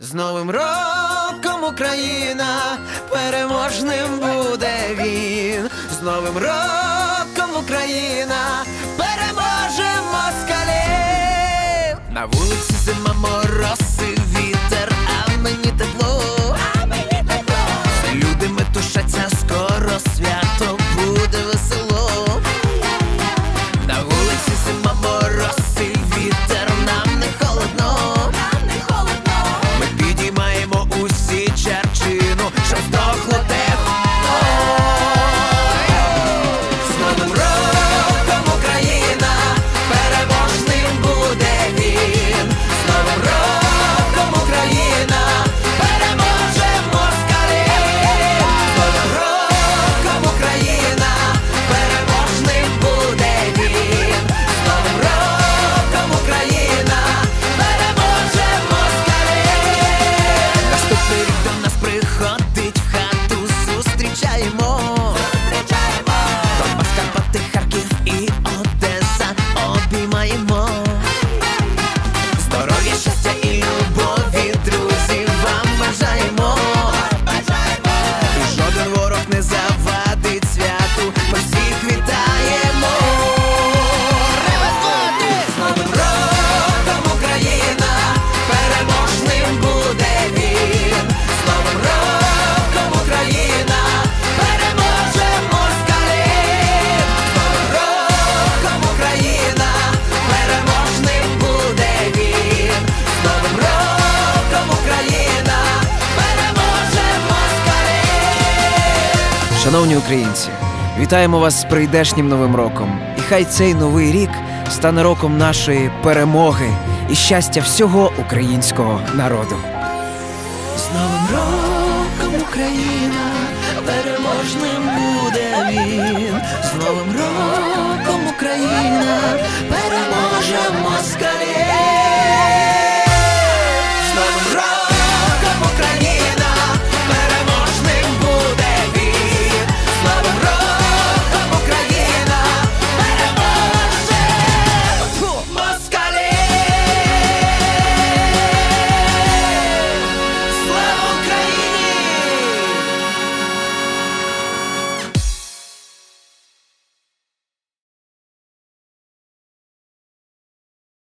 З новим роком Україна переможним буде він. З новим роком Україна переможе москалів. На вулиці зима мор. Шановні українці, вітаємо вас з прийдешнім новим роком. І хай цей новий рік стане роком нашої перемоги і щастя всього українського народу. З новим роком Україна переможним буде він. З новим роком.